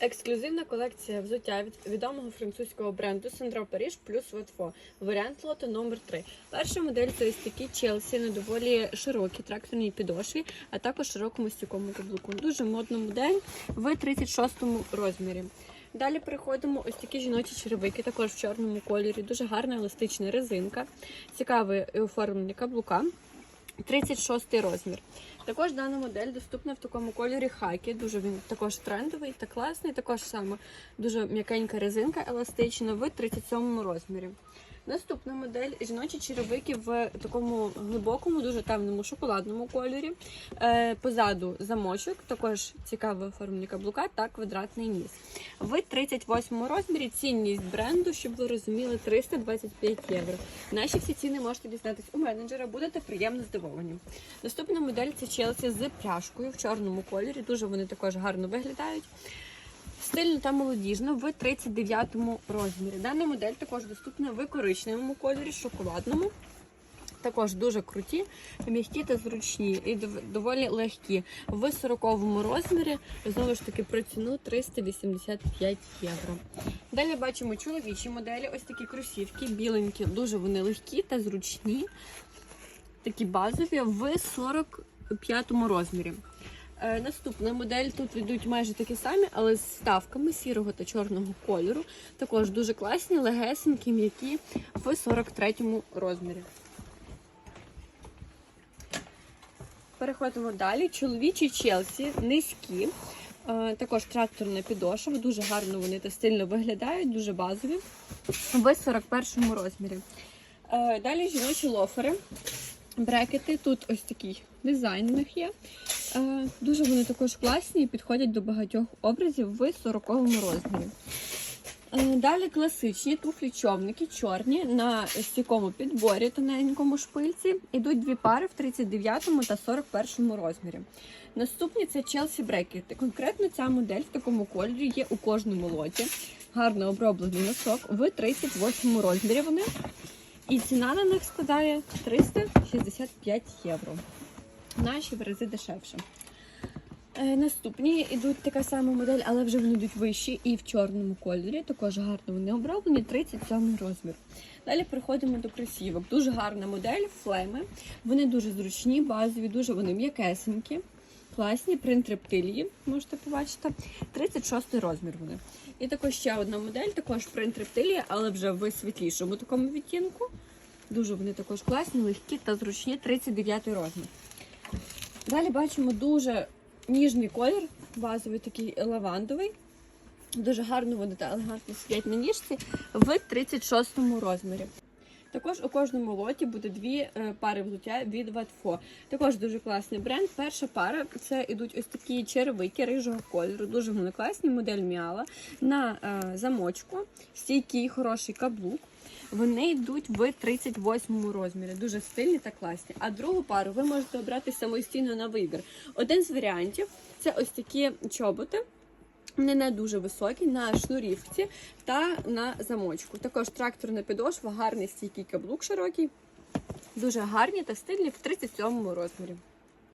Ексклюзивна колекція взуття від відомого французького бренду Сандро Паріж плюс Ватфо. Варіант лоту номер 3 Перша модель це ось такі Челсі на доволі широкій тракторній підошві, а також широкому стійкому каблуку. Дуже модна модель в 36 розмірі. Далі переходимо ось такі жіночі черевики, також в чорному кольорі. Дуже гарна еластична резинка, цікаве оформлення каблука. 36 розмір. Також дана модель доступна в такому кольорі хакі. Дуже він також трендовий та класний. Також саме дуже м'якенька резинка еластична в 37 розмірі. Наступна модель жіночі черевики в такому глибокому, дуже темному шоколадному кольорі. Е, позаду замочок, також цікаве оформлення каблука та квадратний ніс. В 38 розмірі цінність бренду, щоб ви розуміли, 325 євро. Наші всі ціни можете дізнатись у менеджера, будете приємно здивовані. Наступна модель це Челсі з пряжкою в чорному кольорі. Дуже вони також гарно виглядають. Стильно та молодіжно в 39 розмірі. Дана модель також доступна в коричневому кольорі, шоколадному. Також дуже круті, м'які та зручні і доволі легкі. В 40 розмірі знову ж таки про ціну 385 євро. Далі бачимо чоловічі моделі. Ось такі кросівки, біленькі, дуже вони легкі та зручні. Такі базові в 45 розмірі. Е, Наступна модель тут йдуть майже такі самі, але з ставками сірого та чорного кольору. Також дуже класні, легесенькі, м'які в 43 розмірі. Переходимо далі. Чоловічі Челсі низькі. Е, Також тракторна підошва. Дуже гарно вони та стильно виглядають, дуже базові. В 41 розмірі. Е, Далі жіночі лофери. Брекети. Тут ось такий дизайн у них є. Е, Дуже вони також класні і підходять до багатьох образів в 40 розмірі. Е, Далі класичні туфлі-човники, чорні на стійкому підборі тоненькому шпильці. Ідуть дві пари в 39 та 41 розмірі. Наступні це Chelsea брекети. Конкретно ця модель в такому кольорі є у кожному лоті. Гарно оброблений носок в 38 розмірі вони. І ціна на них складає 365 євро. Наші в рази дешевше. Е, Наступні йдуть така сама модель, але вже вони йдуть вищі і в чорному кольорі. Також гарно вони оброблені, 37 розмір. Далі переходимо до кросівок. Дуже гарна модель, флеми. Вони дуже зручні, базові, дуже вони м'якесенькі, класні, принт рептилії, можете побачити. 36 розмір вони. І також ще одна модель, також принт рептилії, але вже в світлішому такому відтінку. Дуже вони також класні, легкі та зручні, 39 розмір. Далі бачимо дуже ніжний колір, базовий такий лавандовий. Дуже гарно вони та елегантно сидять на ніжці в 36 розмірі. Також у кожному лоті буде дві е, пари взуття від Ватфо. Також дуже класний бренд. Перша пара це ідуть ось такі черевики рижого кольору. Дуже вони класні, модель міала на е, замочку, стійкий хороший каблук. Вони йдуть в 38 розмірі, дуже стильні та класні. А другу пару ви можете обрати самостійно на вибір. Один з варіантів це ось такі чоботи. Вони не дуже високі на шнурівці та на замочку. Також тракторна підошва, гарний стійкий каблук широкий, дуже гарні та стильні в 37 розмірі.